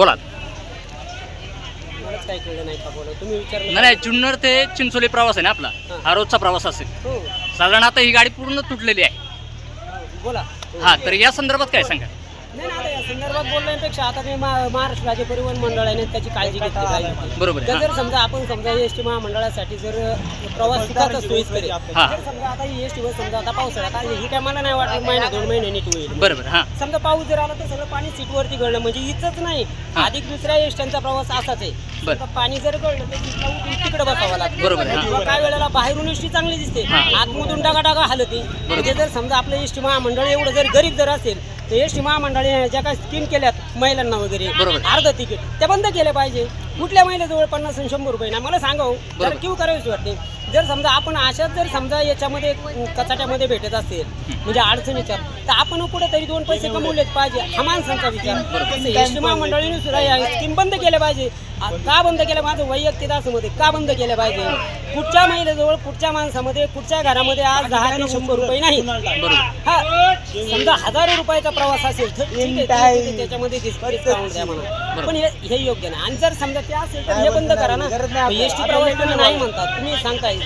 बोला. मलाच काही कळलं नाही का बोला तुम्ही विचारलं नाही नाही जुन्नर ते चिंचोली प्रवास आहे ना आपला. हा. रोजचा प्रवास असेल. हो. साधारण आता ही गाडी पूर्ण तुटलेली आहे. बोला. हा तर या संदर्भात काय सांगा संदर्भात बोलण्यापेक्षा आता मी मा- महाराष्ट्र राज्य परिवहन मंडळाने त्याची काळजी घेतली पाहिजे. बरोबर आहे. तर जर समजा आपण समजा एस टी महामंडळासाठी जर प्रवास सुखाचा सोयीस्कर आहे. हा. जर समजा आता ही एस टी बस समजा आता पावसाळ्यात आता ही काय मला नाही वाटत महिना दोन महिने नीट होईल. बरोबर हा. समजा पाऊस जर आला तर सगळं पाणी सीटवरती गळणं म्हणजे इथंच नाही. हा. अधिक दुसऱ्या एसट्यांचा प्रवास असाच आहे. बरं. समजा पाणी जर गळलं तर सीटला तिकडे बसावं लागतं. बरोबर आहे, हा. किंवा वेळेला बाहेरून एसटी चांगली दिसते. हा. आतमधून डागा डागा हलती म्हणजे जर समजा आपलं एसटी महामंडळ एवढं जर गरीब जर असेल तर एसटी महामंडळाने ज्या काही स्कीम केल्यात महिलांना वगैरे बरोबर. अर्ध तिकीट त्या बंद केल्या पाहिजे कुठल्या महिलेजवळ पन्नास आणि शंभर रुपये? ना मला सांगावं बरोबर. जर किंवा करावीच वाटते. जर समजा आपण अशाच जर समजा याच्यामध्ये कचाट्यामध्ये भेटत असेल म्हणजे अडचणीच्या तर आपण कुठेतरी दोन पैसे कमवलेच पाहिजे हा माणसांचा विचार. एस टी महामंडळाने सुद्धा या स्कीम बंद केल्या पाहिजे. का बंद केल्या? माझं वैयक्तिक असं मध्ये का बंद केल्या पाहिजे? कुठच्या महिलेजवळ कुठच्या माणसामध्ये कुठच्या घरामध्ये आज दहा ते शंभर रुपये नाही? हा समजा हजारो रुपयाचा प्रवास असेल तर त्याच्यामध्ये द्या म्हणा. पण हे हे योग्य नाही. आणि जर समजा ते असेल तर हे बंद करा ना. एस टी प्रवास तुम्ही नाही म्हणतात. तुम्ही सांगताय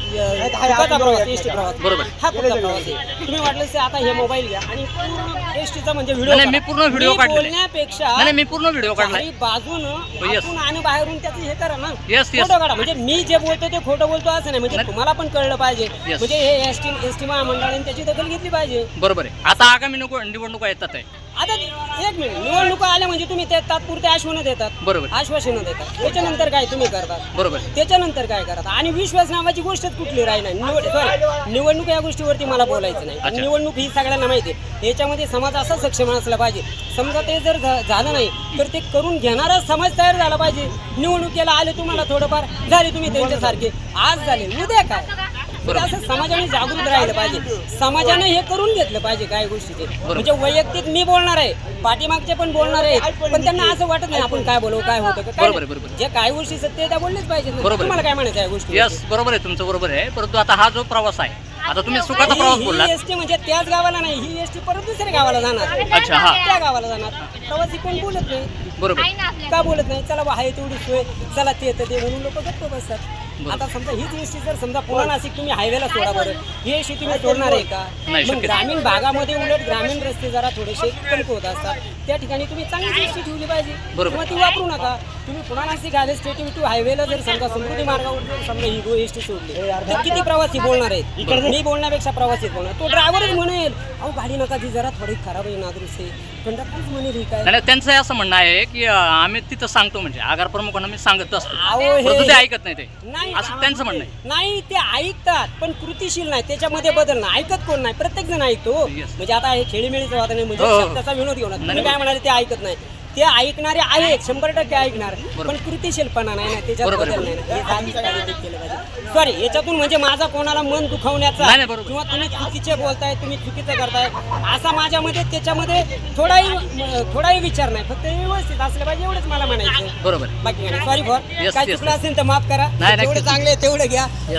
प्रवास एस टी प्रवास. बरोबर. हा कुठला प्रवास आहे? तुम्ही वाटलं आता हे मोबाईल घ्या. आणि पूर्ण एस टीचा म्हणजे नाही, नाही, मी व्हिडिओ पूर्ण काढलेला. आहे. बोलण्यापेक्षा मी पूर्ण व्हिडिओ काढलाय. चारी बाजून. आतून आणि बाहेरून त्याचं हे करा ना. फोटो काढा. म्हणजे मी जे बोलतो ते खोटं बोलतो असं नाही. म्हणजे. तुम्हाला पण कळलं पाहिजे. म्हणजे हे एस टी एस टी महामंडळाने त्याची दखल घेतली पाहिजे. बरोबर आहे. आता आगामी नको निवडणुका येतात आहे. आता एक मिनिट. निवडणुका आल्या म्हणजे तुम्ही ते तात्पुरते आश्वानं देतात. बरोबर. आश्वासनं देतात. त्याच्यानंतर काय तुम्ही करतात? बरोबर. त्याच्यानंतर काय करतात? आणि विश्वास नावाची गोष्टच कुठली राही नाही. निवड निवडणूक या गोष्टीवरती मला बोलायचं नाही. निवडणूक ही सगळ्यांना माहिती आहे. याच्यामध्ये समाज असा सक्षम असला पाहिजे. समजा ते जर झालं नाही तर ते करून घेणारा समाज तयार झाला पाहिजे. निवडणुकीला आले तुम्हाला थोडंफार. झाले तुम्ही त्यांच्यासारखे. आज झाले उद्या काय? असं समाजाने जागृत राहिलं पाहिजे. समाजाने हे करून घेतलं पाहिजे काय गोष्टीचे. म्हणजे वैयक्तिक मी बोलणार आहे पाठीमागचे पण बोलणार आहेत पण त्यांना असं वाटत नाही आपण काय बोलू काय होतं काय बरोबर आहे, नाही. बरोबर आहे. जे काय गोष्टी सत्य आहे त्या बोललेच पाहिजे बरोबर आहे. तुम्हाला काय म्हणायचं या गोष्टी यस बरोबर आहे तुमचं बरोबर आहे. परंतु आता हा जो प्रवास आहे आता तुम्ही सुखाचा प्रवास बोलला ही एसटी म्हणजे त्याच गावाला नाही ही एसटी परत दुसऱ्या गावाला जाणार. अच्छा, हा. त्या गावाला जाणार. प्रवासी कोण बोलत नाही. बरोबर. का बोलत नाही? चला बा आहे तेवढी सोय चला ते येतं ते म्हणून लोक गप्प बसतात. आता समजा हीच एसटी जर समजा पुन्हा नाशिक तुम्ही हायवेला सोडा बरं ही एसटी तुम्ही सोडणार आहे का? नाही, मग. ग्रामीण भागामध्ये उलट ग्रामीण रस्ते जरा थोडेसे कमकुवत असतात. त्या ठिकाणी तुम्ही चांगली एसटी ठेवली पाहिजे. बरोबर. किंवा ती वापरू नका. तुम्ही पुन्हा नाशिक आले स्टेट टू हायवेला जर समजा समृद्धी मार्गावर जर समजा ही गो एसटी सोडली तर किती प्रवासी बोलणार आहेत? मी बोलण्यापेक्षा प्रवासीच बोलणार. तो ड्रायव्हरच म्हणेल अहो गाडी नका ती जरा थोडी खराब आहे नादुरुस्त आहे कंडक्टरच म्हणेल ही काय? नाही त्यांचं हे असं म्हणणं आहे की अं, आम्ही तिथं सांगतो म्हणजे आगार प्रमुखांना मी सांगत असतो. अहो परंतु हे ते ऐकत नाही ते. नाही असं त्यांचं म्हणणं आहे. नाही ते ऐकतात पण कृतीशील नाही. त्याच्यामध्ये बदल नाही. ऐकत कोण नाही? प्रत्येक जण ऐकतो. Yes. म्हणजे आता हे खेळीमेळीचं वाद नाही म्हणजे हो, हो. शब्दाचा विनोद घेऊन तुम्ही. काय म्हणाले ते ऐकत नाही. ते ऐकणारे आहेत शंभर टक्के ऐकणार. पण कृतीशीलपणा नाही ना त्याच्यात बरोबर आहे, बदल नाही ना. हे केलं पाहिजे सॉरी याच्यातून म्हणजे माझा कोणाला मन दुखावण्याचा नाही, नाही, बरोबर. किंवा तुम्ही चुकीचे बोलताय तुम्ही चुकीचं करताय असा माझ्यामध्ये त्याच्यामध्ये थोडाही थोडाही विचार नाही फक्त व्यवस्थित असलं पाहिजे एवढंच मला म्हणायचं बरोबर आहे. बाकी सॉरी फॉर Yes, काय yes, चुकलं yes. असेल तर माफ करा नाही, जेवढं. चांगलं आहे तेवढं घ्या Yes.